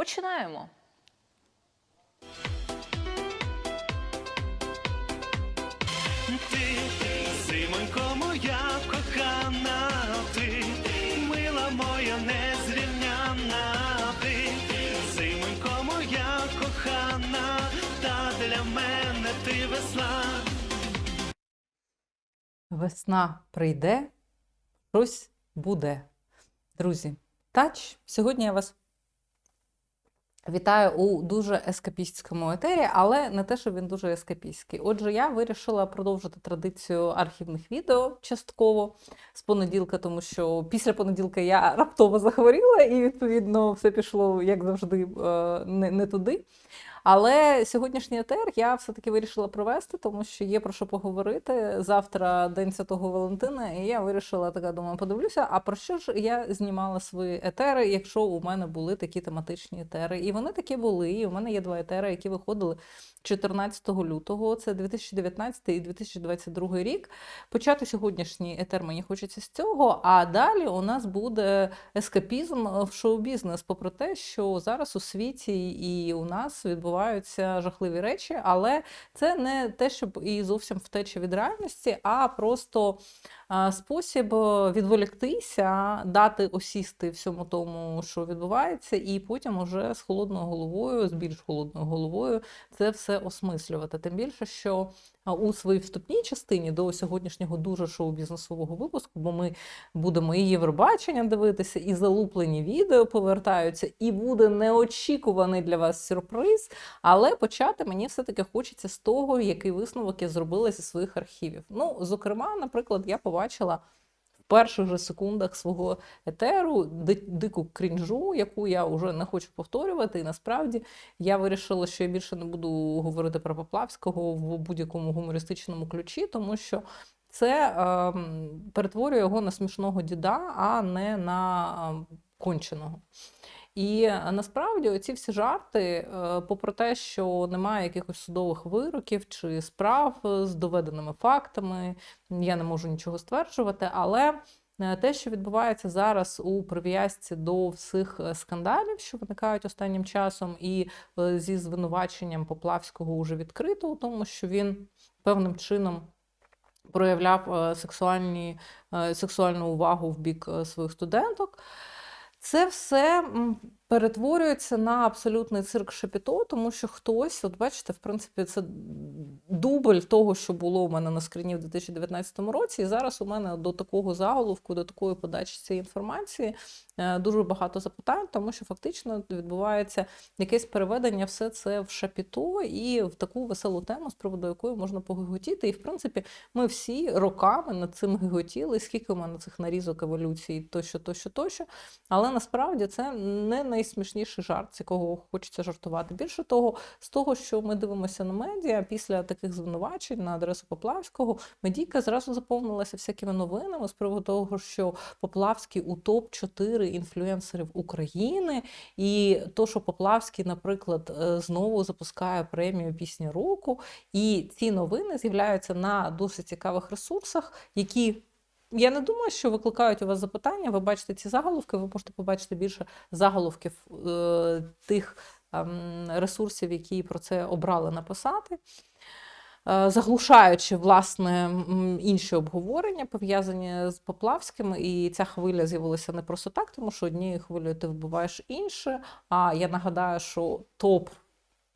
Починаємо. Ти, зимонько моя кохана, ти, мила моя незрівняна, ти, зимонько моя кохана, та для мене ти весна. Весна прийде, щось буде. Друзі, тач, сьогодні я вас вітаю у дуже ескапістському етері, але не те, що він дуже ескапістський. Отже, я вирішила продовжити традицію архівних відео частково з понеділка, тому що після понеділка я раптово захворіла, і відповідно все пішло, як завжди, е, не, не туди. Але сьогоднішній етер я все-таки вирішила провести, тому що є про що поговорити. Завтра День Святого Валентина, і я вирішила така, думаю, подивлюся, а про що ж я знімала свої етери, якщо у мене були такі тематичні етери. І вони такі були. І у мене є два етери, які виходили 14 лютого, це 2019 і 2022 рік. Почати сьогоднішній етер мені хочеться з цього, а далі у нас буде ескапізм в шоу-бізнес, попри те, що зараз у світі і у нас відбуваються жахливі речі, але це не те, щоб і зовсім втеча від реальності, а просто спосіб е, відволіктися, дати осісти всьому тому, що відбувається, і потім уже з холодною головою, з більш холодною головою це все осмислювати. Тим більше, що у своїй вступній частині до сьогоднішнього дуже шоу-бізнесового випуску, бо ми будемо і Євробачення дивитися, і залуплені відео повертаються, і буде неочікуваний для вас сюрприз. Але почати мені все-таки хочеться з того, який висновок я зробила зі своїх архівів. Ну, зокрема, наприклад, я побачила. Перших же секундах свого етеру дику крінжу, яку я вже не хочу повторювати. І насправді я вирішила, що я більше не буду говорити про Поплавського в будь-якому гумористичному ключі, тому що це е, перетворює його на смішного діда, а не на ем, конченого. І е, насправді оці всі жарти, е, попри те, що немає якихось судових вироків чи справ е, з доведеними фактами, я не можу нічого стверджувати, але те, що відбувається зараз у прив'язці до всіх скандалів, що виникають останнім часом, і зі звинуваченням Поплавського уже відкрито у тому, що він певним чином проявляв сексуальні, сексуальну увагу в бік своїх студенток. Це все перетворюється на абсолютний цирк шепіто, тому що хтось, от бачите, в принципі, це дубль того, що було у мене на скрині в 2019 році. І зараз у мене до такого заголовку, до такої подачі цієї інформації е, дуже багато запитань, тому що фактично відбувається якесь переведення все це в шапіто і в таку веселу тему, з приводу якої можна погиготіти. І в принципі, ми всі роками над цим гиготіли, скільки у мене цих нарізок еволюції, тощо, тощо, тощо. Але насправді це не найсмішніший жарт, з якого хочеться жартувати. Більше того, з того, що ми дивимося на медіа після таких звинувачень на адресу Поплавського, медійка зразу заповнилася всякими новинами з приводу того, що Поплавський у топ 4 інфлюенсерів України, і то, що Поплавський, наприклад, е, знову запускає премію пісня року, і ці новини з'являються на досить цікавих ресурсах, які я не думаю, що викликають у вас запитання. Ви бачите ці заголовки, ви можете побачити більше заголовків е, тих ем, ресурсів, які про це обрали написати. Е, Заглушаючи власне інші обговорення, пов'язані з Поплавським, і ця хвиля з'явилася не просто так, тому що однією хвилею ти вбиваєш інше. А я нагадаю, що топ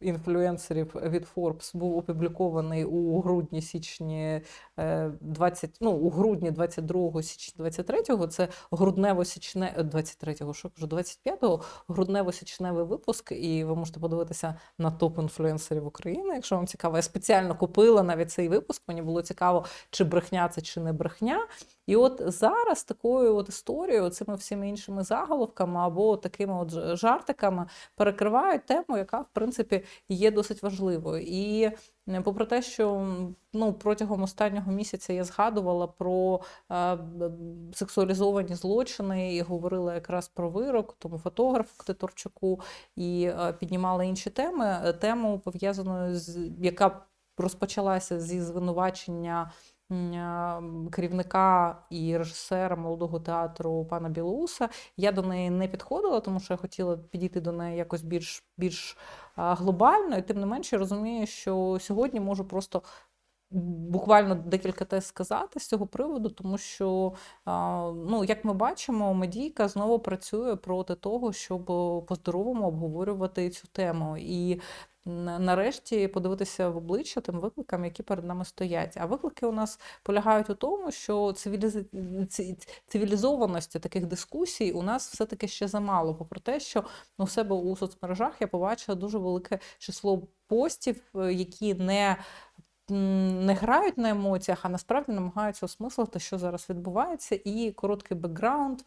інфлюенсерів від Forbes був опублікований у грудні січні е, 20, ну, у грудні 22 січня 23-го. Це груднево-січне 23-го, що кажу, 25-го груднево-січневий випуск, і ви можете подивитися на топ інфлюенсерів України, якщо вам цікаво. Я спеціально купила навіть цей випуск. Мені було цікаво, чи брехня це чи не брехня. І от зараз такою от історією, цими всіми іншими заголовками або такими от жартиками перекривають тему, яка в принципі є досить важливою. І попри те, що ну, протягом останнього місяця я згадувала про е, сексуалізовані злочини і говорила якраз про вирок, тому фотографу Ктиторчуку і е, піднімала інші теми. е, Тему пов'язану з яка розпочалася зі звинувачення керівника і режисера молодого театру пана Білоуса. Я до неї не підходила, тому що я хотіла підійти до неї якось більш, більш глобально, і тим не менше я розумію, що сьогодні можу просто буквально декілька тез сказати з цього приводу, тому що, ну, як ми бачимо, медійка знову працює проти того, щоб по-здоровому обговорювати цю тему. І нарешті подивитися в обличчя тим викликам, які перед нами стоять. А виклики у нас полягають у тому, що цивіліз... цивілізованості таких дискусій у нас все-таки ще замало. Попри те, що ну, у себе у соцмережах я побачила дуже велике число постів, е, які не не грають на емоціях, а насправді намагаються осмислити, що зараз відбувається, і короткий бекграунд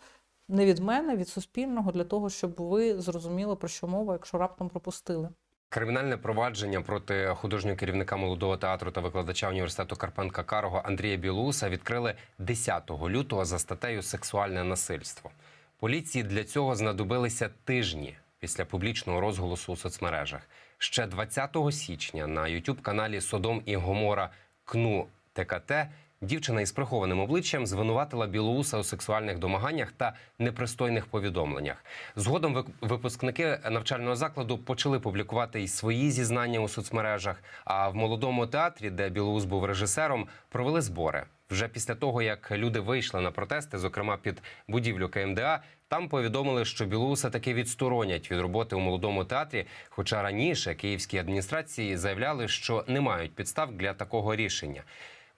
не від мене, від суспільного, для того, щоб ви зрозуміли, про що мова, якщо раптом пропустили. Кримінальне провадження проти художнього керівника молодого театру та викладача університету Карпенка Карого Андрія Білуса відкрили 10 лютого за статтею Сексуальне насильство. Поліції для цього знадобилися тижні після публічного розголосу у соцмережах. Ще 20 січня на youtube каналі Содом і Гомора КНУ ТКТ дівчина із прихованим обличчям звинуватила Білоуса у сексуальних домаганнях та непристойних повідомленнях. Згодом випускники навчального закладу почали публікувати й свої зізнання у соцмережах. А в молодому театрі, де Білоус був режисером, провели збори. Вже після того, як люди вийшли на протести, зокрема під будівлю КМДА, там повідомили, що Білоуса таки відсторонять від роботи у молодому театрі. Хоча раніше київські адміністрації заявляли, що не мають підстав для такого рішення.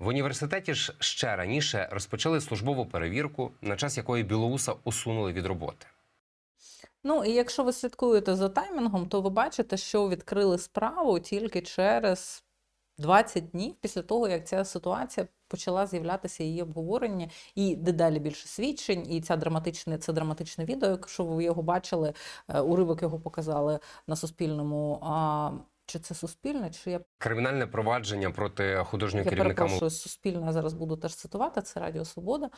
В університеті ж ще раніше розпочали службову перевірку, на час якої Білоуса усунули від роботи. Ну і якщо ви слідкуєте за таймінгом, то ви бачите, що відкрили справу тільки через 20 днів після того, як ця ситуація почала з'являтися її обговорення, і дедалі більше свідчень, і ця драматичне, це драматичне відео, якщо ви його бачили, е, уривок його показали на Суспільному. Чи це суспільне, чи я Кримінальне провадження проти художнього Я керівника перепрошую, суспільне я зараз буду теж цитувати, це Радіо Свобода.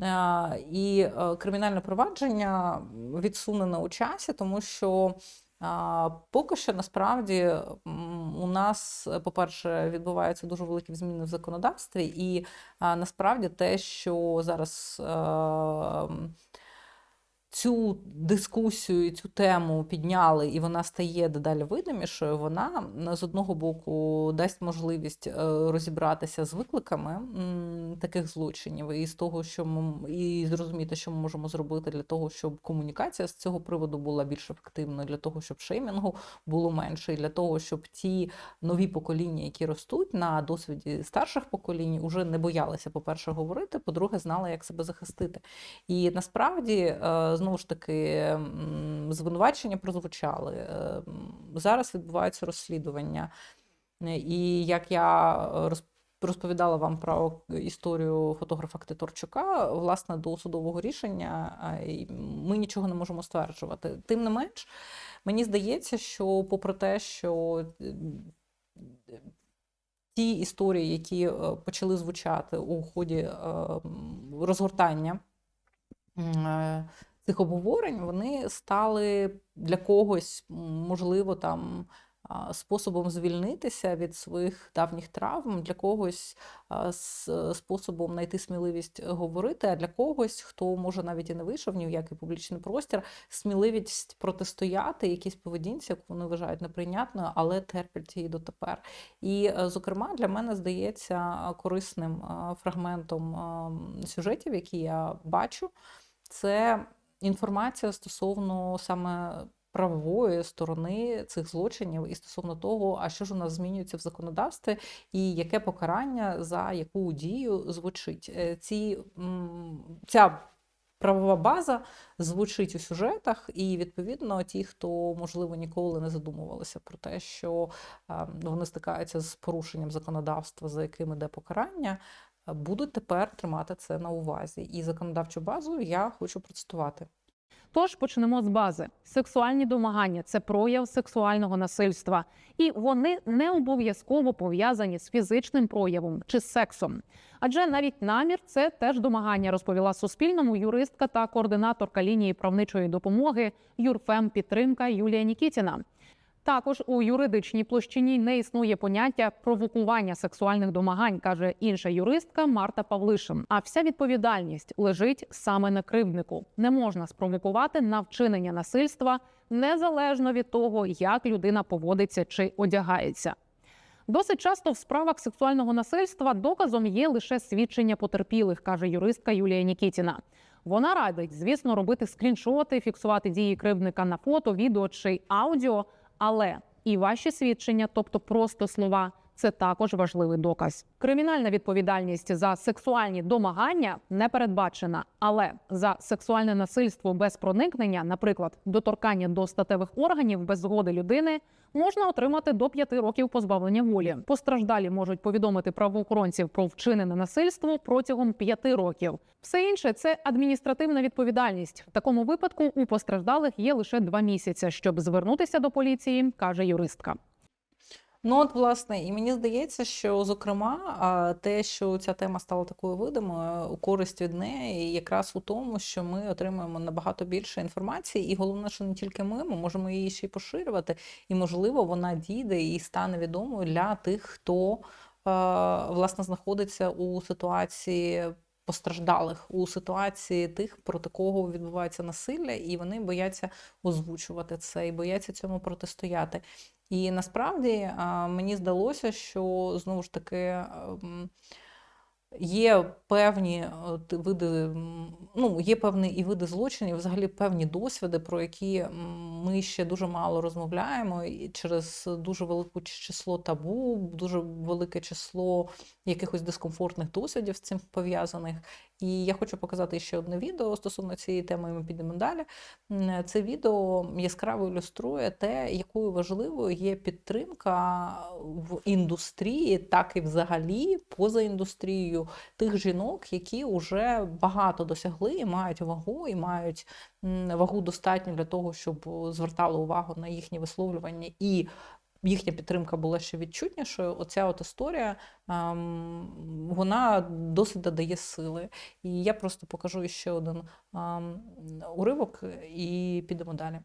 Е, І е, кримінальне провадження відсунене у часі, тому що а, поки що насправді у нас, е, по-перше, відбуваються дуже великі зміни в законодавстві, і насправді те, що зараз. Цю дискусію і цю тему підняли, і вона стає дедалі видимішою. Вона з одного боку дасть можливість е, розібратися з викликами таких злочинів, і з того, що ми і зрозуміти, що ми можемо зробити для того, щоб комунікація з цього приводу була більш ефективною, для того, щоб шеймінгу було менше, і для того, щоб ті нові покоління, які ростуть на досвіді старших поколінь, уже не боялися, по-перше, говорити, по-друге, знали, як себе захистити. І насправді, е, знову ж таки, звинувачення прозвучали. Е, Зараз відбуваються розслідування. І як я е, розповідала вам про історію фотографа Ктиторчука, власне, до судового рішення ми нічого не можемо стверджувати. Тим не менш, мені здається, що попри те, що е, ті історії, які почали звучати у ході розгортання цих обговорень, вони стали для когось, можливо, там способом звільнитися від своїх давніх травм, для когось способом знайти сміливість говорити, а для когось, хто може навіть і не вийшов ні в який публічний простір, сміливість протистояти якійсь поведінці, яку вони вважають неприйнятною, але терплять її дотепер. І, е, зокрема, для мене здається корисним е, фрагментом е, сюжетів, які я бачу, це інформація стосовно саме правової сторони цих злочинів і стосовно того, а що ж у нас змінюється в законодавстві, і яке покарання за яку дію звучить. Е, Ці, ця правова база звучить у сюжетах, і відповідно ті, хто можливо ніколи не задумувалися про те, що е, вони стикаються з порушенням законодавства, за яким іде покарання. Е, Будуть тепер тримати це на увазі, і законодавчу базу я хочу процитувати. Тож почнемо з бази. Сексуальні домагання це прояв сексуального насильства, і вони не обов'язково пов'язані з фізичним проявом чи сексом. Адже навіть намір це теж домагання, розповіла Суспільному юристка та координаторка лінії правничої допомоги Юрфем Підтримка Юлія Нікітіна. Також у юридичній площині не існує поняття провокування сексуальних домагань, каже інша юристка Марта Павлишин. А вся відповідальність лежить саме на кривднику. Не можна спровокувати на вчинення насильства незалежно від того, як людина поводиться чи одягається. Досить часто в справах сексуального насильства доказом є лише свідчення потерпілих, каже юристка Юлія Нікітіна. Вона радить, звісно, робити скріншоти, фіксувати дії кривдника на фото, відео чи аудіо, але і ваші свідчення, тобто просто слова, це також важливий доказ. Кримінальна відповідальність за сексуальні домагання не передбачена, але за сексуальне насильство без проникнення, наприклад, доторкання до статевих органів без згоди людини, можна отримати до 5 років позбавлення волі. Постраждалі можуть повідомити правоохоронців про вчинене насильство протягом 5 років. Все інше це адміністративна відповідальність. В такому випадку у постраждалих є лише два місяці, щоб звернутися до поліції, каже юристка. Ну, от, власне, і мені здається, що зокрема те, що ця тема стала такою видимою, у користь від неї, якраз у тому, що ми отримуємо набагато більше інформації, і головне, що не тільки ми, ми можемо її ще й поширювати, і можливо вона дійде і стане відомою для тих, хто власне знаходиться у ситуації. Постраждалих у ситуації тих, проти кого відбувається насилля, і вони бояться озвучувати це і бояться цьому протистояти. І насправді мені здалося, що знову ж таки ем, є певні види, ну, є певні і види злочинів, взагалі певні досвіди, про які ми ще дуже мало розмовляємо, і через дуже велике число табу, дуже велике число якихось дискомфортних досвідів з цим пов'язаних. І я хочу показати ще одне відео стосовно цієї теми, ми підемо далі. Це відео яскраво ілюструє те, якою важливою є підтримка в індустрії, так і взагалі поза індустрією тих жінок, які вже багато досягли і мають вагу, і мають вагу достатньо для того, щоб звертали увагу на їхні висловлювання і. Їхня підтримка була ще відчутнішою. Оця от історія ем, вона досить додає сили. І я просто покажу ще один ем, уривок і підемо далі.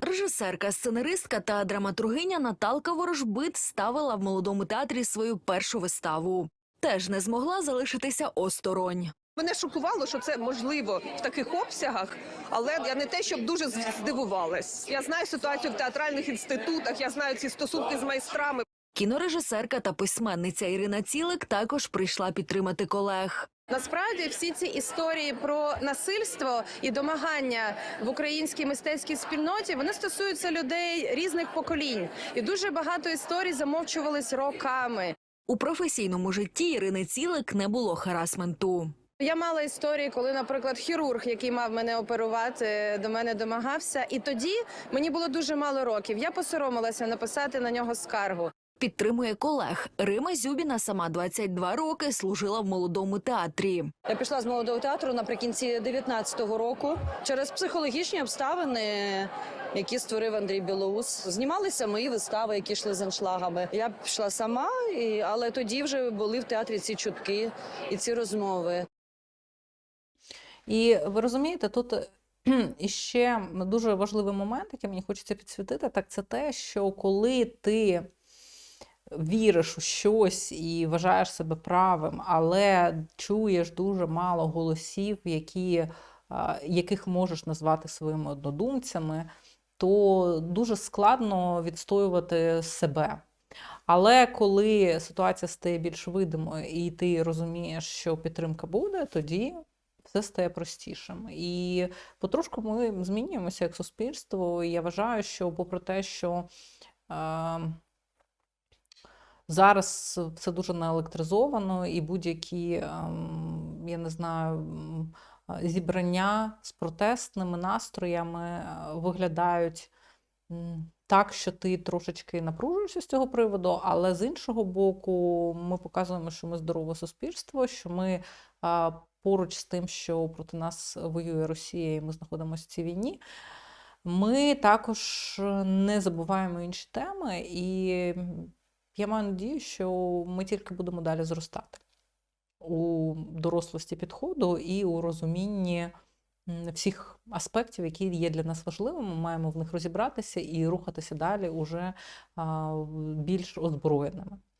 Режисерка, сценаристка та драматургиня Наталка Ворожбит ставила в молодому театрі свою першу виставу. Теж не змогла залишитися осторонь. Мене шокувало, що це можливо в таких обсягах, але я не те, щоб дуже здивувалась. Я знаю ситуацію в театральних інститутах, я знаю ці стосунки з майстрами. Кінорежисерка та письменниця Ірина Цілик також прийшла підтримати колег. Насправді всі ці історії про насильство і домагання в українській мистецькій спільноті вони стосуються людей різних поколінь, і дуже багато історій замовчувались роками. У професійному житті Ірини Цілик не було харасменту. Я мала історії, коли, наприклад, хірург, який мав мене оперувати, до мене домагався, і тоді мені було дуже мало років. Я посоромилася написати на нього скаргу. Підтримує колег. Рима Зюбіна сама 22 роки служила в молодому театрі. Я пішла з молодого театру наприкінці 19-го року через психологічні обставини, які створив Андрій Білоус. Знімалися мої вистави, які йшли з аншлагами. Я пішла сама, і, але тоді вже були в театрі ці чутки і ці розмови. І ви розумієте, тут кхм, іще дуже важливий момент, який мені хочеться підсвітити, так це те, що коли ти віриш у щось і вважаєш себе правим, але чуєш дуже мало голосів, які, яких можеш назвати своїми однодумцями, то дуже складно відстоювати себе. Але коли ситуація стає більш видимою, і ти розумієш, що підтримка буде, тоді все стає простішим. І потрошку ми змінюємося як суспільство. І я вважаю, що попри те, що е, зараз все дуже наелектризовано, і будь-які, ем, я не знаю, е, зібрання з протестними настроями е, виглядають так, що ти трошечки напружуєшся з цього приводу, але з іншого боку, ми показуємо, що ми здорове суспільство, що ми а, поруч з тим, що проти нас воює Росія, і ми знаходимося в цій війні. Ми також не забуваємо інші теми, і я маю надію, що ми тільки будемо далі зростати у дорослості підходу і у розумінні всіх аспектів, які є для нас важливими. Ми маємо в них розібратися і рухатися далі уже більш озброєними.